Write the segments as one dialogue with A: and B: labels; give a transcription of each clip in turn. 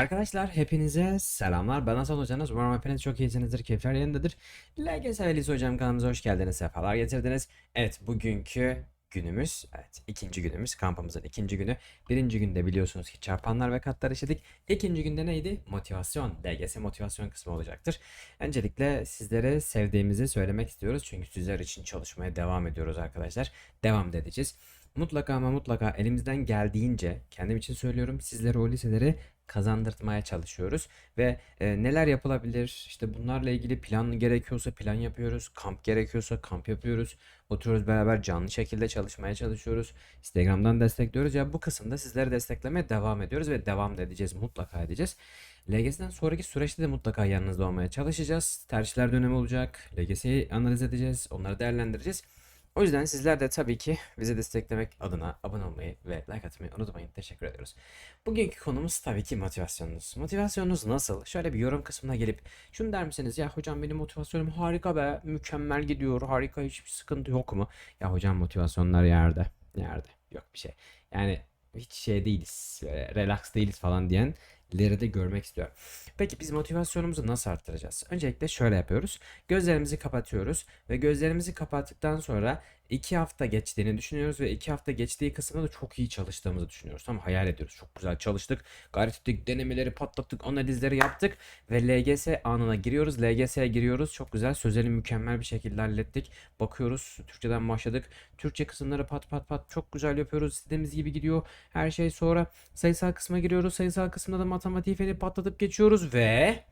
A: Arkadaşlar hepinize selamlar. Ben Hasan Hocanız. Umarım hepiniz çok iyisinizdir. Keyifler yerindedir. LGS ve Lise Hocam kanalımıza hoş geldiniz. Sefalar getirdiniz. Evet bugünkü günümüz, evet ikinci günümüz, kampımızın ikinci günü. Birinci günde biliyorsunuz ki çarpanlar ve katlar işledik. İkinci günde neydi? Motivasyon, LGS motivasyon kısmı olacaktır. Öncelikle sizlere sevdiğimizi söylemek istiyoruz. Çünkü sizler için çalışmaya devam ediyoruz arkadaşlar. Devam edeceğiz. Mutlaka ama mutlaka elimizden geldiğince kendim için söylüyorum sizlere o liseleri kazandırtmaya çalışıyoruz. Ve e, neler yapılabilir? İşte bunlarla ilgili plan gerekiyorsa plan yapıyoruz. Kamp gerekiyorsa kamp yapıyoruz. Oturuyoruz beraber canlı şekilde çalışmaya çalışıyoruz. Instagram'dan destekliyoruz. Ya bu kısımda sizleri desteklemeye devam ediyoruz ve devam da edeceğiz mutlaka edeceğiz. LGS'den sonraki süreçte de mutlaka yanınızda olmaya çalışacağız. Tercihler dönemi olacak. LGS'yi analiz edeceğiz. Onları değerlendireceğiz o yüzden sizler de tabii ki bizi desteklemek adına abone olmayı ve like atmayı unutmayın. Teşekkür ediyoruz. Bugünkü konumuz tabii ki motivasyonunuz. Motivasyonunuz nasıl? Şöyle bir yorum kısmına gelip şunu der misiniz? Ya hocam benim motivasyonum harika be, mükemmel gidiyor, harika hiçbir sıkıntı yok mu? Ya hocam motivasyonlar yerde, yerde. Yok bir şey. Yani hiç şey değiliz, e, relax değiliz falan diyenleri de görmek istiyorum. Peki biz motivasyonumuzu nasıl arttıracağız? Öncelikle şöyle yapıyoruz. Gözlerimizi kapatıyoruz ve gözlerimizi kapattıktan sonra 2 hafta geçtiğini düşünüyoruz ve 2 hafta geçtiği kısımda da çok iyi çalıştığımızı düşünüyoruz. Tamam hayal ediyoruz. Çok güzel çalıştık. Gayret ettik. Denemeleri patlattık. Analizleri yaptık. Ve LGS anına giriyoruz. LGS'ye giriyoruz. Çok güzel. Sözeli mükemmel bir şekilde hallettik. Bakıyoruz. Türkçeden başladık. Türkçe kısımları pat pat pat çok güzel yapıyoruz. İstediğimiz gibi gidiyor. Her şey sonra sayısal kısma giriyoruz. Sayısal kısımda da matematiği patlatıp geçiyoruz ve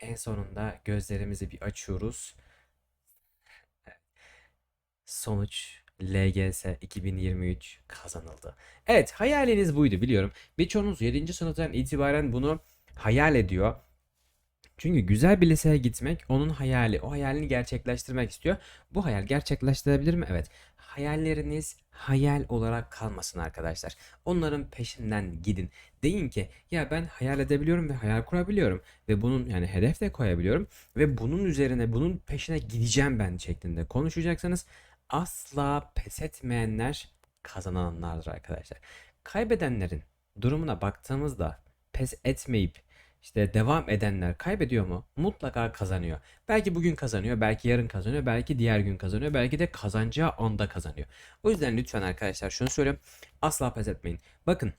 A: en sonunda gözlerimizi bir açıyoruz. Sonuç LGS 2023 kazanıldı. Evet hayaliniz buydu biliyorum. Birçoğunuz 7. sınıftan itibaren bunu hayal ediyor. Çünkü güzel bir liseye gitmek onun hayali. O hayalini gerçekleştirmek istiyor. Bu hayal gerçekleştirebilir mi? Evet. Hayalleriniz hayal olarak kalmasın arkadaşlar. Onların peşinden gidin. Deyin ki ya ben hayal edebiliyorum ve hayal kurabiliyorum. Ve bunun yani hedef de koyabiliyorum. Ve bunun üzerine bunun peşine gideceğim ben şeklinde konuşacaksanız asla pes etmeyenler kazananlardır arkadaşlar. Kaybedenlerin durumuna baktığımızda pes etmeyip işte devam edenler kaybediyor mu? Mutlaka kazanıyor. Belki bugün kazanıyor, belki yarın kazanıyor, belki diğer gün kazanıyor, belki de kazanacağı anda kazanıyor. O yüzden lütfen arkadaşlar şunu söylüyorum. Asla pes etmeyin. Bakın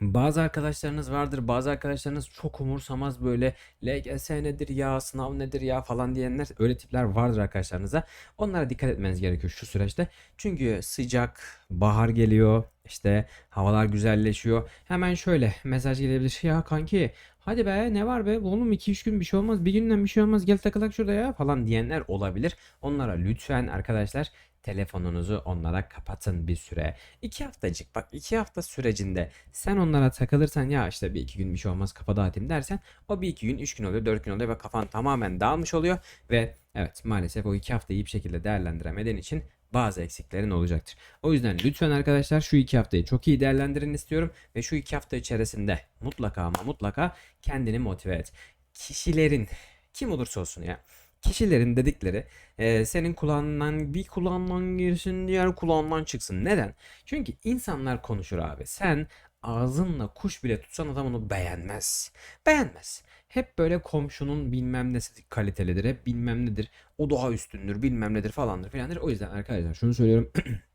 A: bazı arkadaşlarınız vardır, bazı arkadaşlarınız çok umursamaz böyle LGS nedir ya, sınav nedir ya falan diyenler öyle tipler vardır arkadaşlarınıza. Onlara dikkat etmeniz gerekiyor şu süreçte. Çünkü sıcak, bahar geliyor, işte havalar güzelleşiyor. Hemen şöyle mesaj gelebilir. Ya kanki hadi be ne var be oğlum 2-3 gün bir şey olmaz, bir günden bir şey olmaz gel takılak şurada ya falan diyenler olabilir. Onlara lütfen arkadaşlar telefonunuzu onlara kapatın bir süre. 2 haftacık bak 2 hafta sürecinde sen onlara takılırsan ya işte bir iki gün bir şey olmaz kafa dağıtayım dersen o bir iki gün 3 gün oluyor 4 gün oluyor ve kafan tamamen dağılmış oluyor ve evet maalesef o 2 haftayı iyi bir şekilde değerlendiremediğin için bazı eksiklerin olacaktır. O yüzden lütfen arkadaşlar şu iki haftayı çok iyi değerlendirin istiyorum ve şu iki hafta içerisinde mutlaka ama mutlaka kendini motive et. Kişilerin kim olursa olsun ya kişilerin dedikleri e, senin kulağından bir kulağından girsin diğer kulağından çıksın. Neden? Çünkü insanlar konuşur abi. Sen ağzınla kuş bile tutsan adam onu beğenmez. Beğenmez. Hep böyle komşunun bilmem nesi kalitelidir. Hep bilmem nedir. O daha üstündür bilmem nedir falandır filandır. O yüzden arkadaşlar şunu söylüyorum.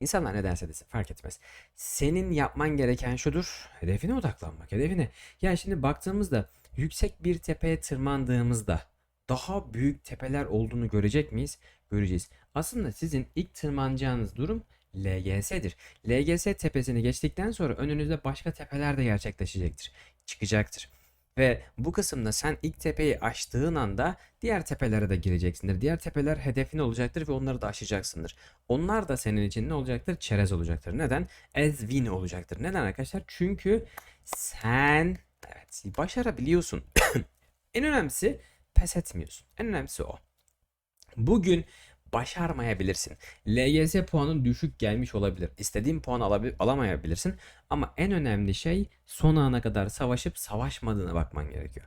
A: İnsanlar ne derse desin fark etmez. Senin yapman gereken şudur. Hedefine odaklanmak. Hedefine. Yani şimdi baktığımızda yüksek bir tepeye tırmandığımızda daha büyük tepeler olduğunu görecek miyiz? Göreceğiz. Aslında sizin ilk tırmanacağınız durum LGS'dir. LGS tepesini geçtikten sonra önünüzde başka tepeler de gerçekleşecektir. Çıkacaktır. Ve bu kısımda sen ilk tepeyi aştığın anda diğer tepelere de gireceksindir. Diğer tepeler hedefin olacaktır ve onları da aşacaksındır. Onlar da senin için ne olacaktır? Çerez olacaktır. Neden? As win olacaktır. Neden arkadaşlar? Çünkü sen evet başarabiliyorsun. en önemlisi pes etmiyorsun. En önemlisi o. Bugün başarmayabilirsin. LGS puanın düşük gelmiş olabilir. İstediğin puan alamayabilirsin. Ama en önemli şey son ana kadar savaşıp savaşmadığına bakman gerekiyor.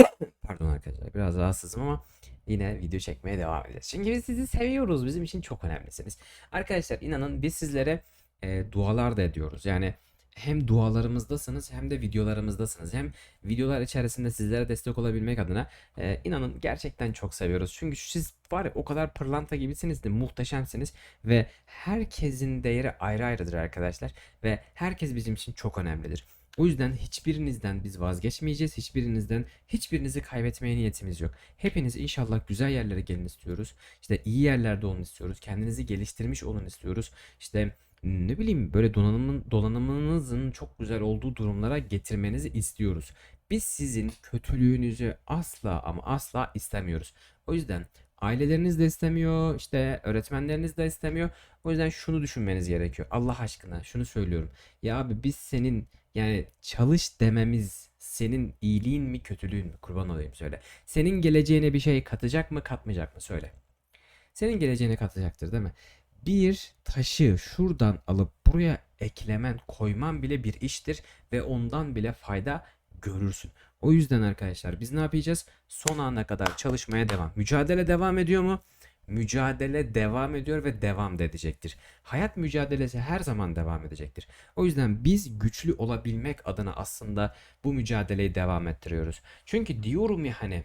A: Pardon arkadaşlar biraz rahatsızım ama yine video çekmeye devam edeceğiz. Çünkü biz sizi seviyoruz. Bizim için çok önemlisiniz. Arkadaşlar inanın biz sizlere e, dualar da ediyoruz. Yani hem dualarımızdasınız hem de videolarımızdasınız. Hem videolar içerisinde sizlere destek olabilmek adına e, inanın gerçekten çok seviyoruz. Çünkü siz var ya o kadar pırlanta gibisiniz de muhteşemsiniz ve herkesin değeri ayrı ayrıdır arkadaşlar ve herkes bizim için çok önemlidir. O yüzden hiçbirinizden biz vazgeçmeyeceğiz. Hiçbirinizden hiçbirinizi kaybetmeye niyetimiz yok. Hepiniz inşallah güzel yerlere gelin istiyoruz. İşte iyi yerlerde olun istiyoruz. Kendinizi geliştirmiş olun istiyoruz. İşte ne bileyim böyle donanımın donanımınızın çok güzel olduğu durumlara getirmenizi istiyoruz. Biz sizin kötülüğünüzü asla ama asla istemiyoruz. O yüzden aileleriniz de istemiyor, işte öğretmenleriniz de istemiyor. O yüzden şunu düşünmeniz gerekiyor. Allah aşkına şunu söylüyorum. Ya abi biz senin yani çalış dememiz senin iyiliğin mi kötülüğün mü? Kurban olayım söyle. Senin geleceğine bir şey katacak mı katmayacak mı söyle. Senin geleceğine katacaktır değil mi? Bir taşı şuradan alıp buraya eklemen, koyman bile bir iştir ve ondan bile fayda görürsün. O yüzden arkadaşlar biz ne yapacağız? Son ana kadar çalışmaya devam. Mücadele devam ediyor mu? Mücadele devam ediyor ve devam da edecektir. Hayat mücadelesi her zaman devam edecektir. O yüzden biz güçlü olabilmek adına aslında bu mücadeleyi devam ettiriyoruz. Çünkü diyorum ya hani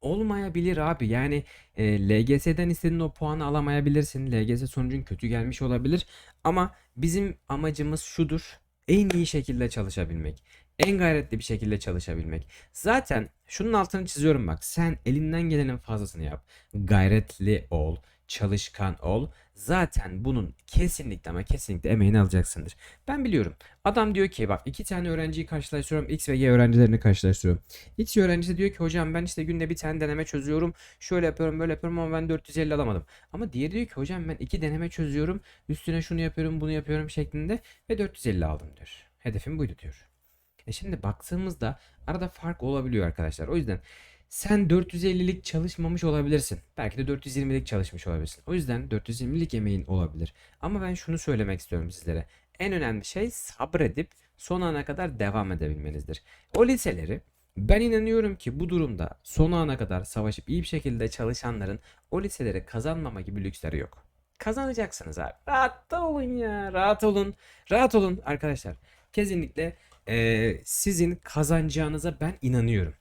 A: olmayabilir abi. Yani e, LGS'den istediğin o puanı alamayabilirsin. LGS sonucun kötü gelmiş olabilir. Ama bizim amacımız şudur. En iyi şekilde çalışabilmek. En gayretli bir şekilde çalışabilmek. Zaten şunun altını çiziyorum bak. Sen elinden gelenin fazlasını yap. Gayretli ol. Çalışkan ol. Zaten bunun kesinlikle ama kesinlikle emeğini alacaksındır. Ben biliyorum. Adam diyor ki bak iki tane öğrenciyi karşılaştırıyorum. X ve Y öğrencilerini karşılaştırıyorum. X öğrencisi diyor ki hocam ben işte günde bir tane deneme çözüyorum. Şöyle yapıyorum böyle yapıyorum ama ben 450 alamadım. Ama diğeri diyor ki hocam ben iki deneme çözüyorum. Üstüne şunu yapıyorum bunu yapıyorum şeklinde ve 450 aldım diyor. Hedefim buydu diyor. E şimdi baktığımızda arada fark olabiliyor arkadaşlar. O yüzden sen 450'lik çalışmamış olabilirsin. Belki de 420'lik çalışmış olabilirsin. O yüzden 420'lik emeğin olabilir. Ama ben şunu söylemek istiyorum sizlere. En önemli şey sabredip son ana kadar devam edebilmenizdir. O liseleri ben inanıyorum ki bu durumda son ana kadar savaşıp iyi bir şekilde çalışanların o liseleri kazanmama gibi lüksleri yok. Kazanacaksınız abi. Rahat olun ya. Rahat olun. Rahat olun arkadaşlar. Kesinlikle eee, sizin kazanacağınıza ben inanıyorum.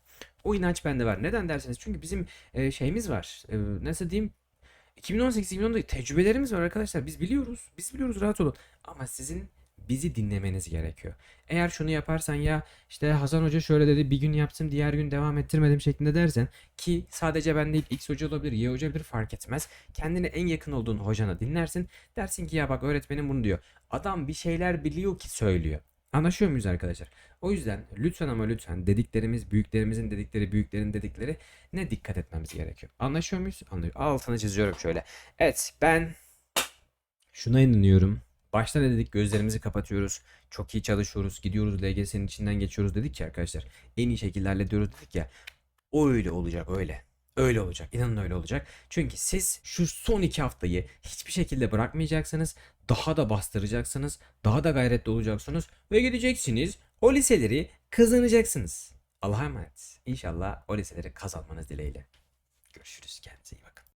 A: O inanç bende var. Neden derseniz çünkü bizim eee, şeyimiz var. Eee, nasıl diyeyim? 2018-2019 tecrübelerimiz var arkadaşlar. Biz biliyoruz. Biz biliyoruz rahat olun. Ama sizin bizi dinlemeniz gerekiyor. Eğer şunu yaparsan ya işte Hasan Hoca şöyle dedi bir gün yaptım diğer gün devam ettirmedim şeklinde dersen ki sadece ben değil X hoca olabilir Y hoca olabilir fark etmez. Kendine en yakın olduğun hocana dinlersin. Dersin ki ya bak öğretmenim bunu diyor. Adam bir şeyler biliyor ki söylüyor. Anlaşıyor muyuz arkadaşlar? O yüzden lütfen ama lütfen dediklerimiz, büyüklerimizin dedikleri, büyüklerin dedikleri ne dikkat etmemiz gerekiyor. Anlaşıyor muyuz? Anlıyor. Altını çiziyorum şöyle. Evet ben şuna inanıyorum. Başta ne dedik? Gözlerimizi kapatıyoruz. Çok iyi çalışıyoruz. Gidiyoruz LGS'nin içinden geçiyoruz dedik ya arkadaşlar. En iyi şekilde hallediyoruz dedik ya. Öyle olacak öyle. Öyle olacak. İnanın öyle olacak. Çünkü siz şu son iki haftayı hiçbir şekilde bırakmayacaksınız. Daha da bastıracaksınız. Daha da gayretli olacaksınız. Ve gideceksiniz. O liseleri kazanacaksınız. Allah'a emanet. İnşallah o liseleri kazanmanız dileğiyle. Görüşürüz. Kendinize iyi bakın.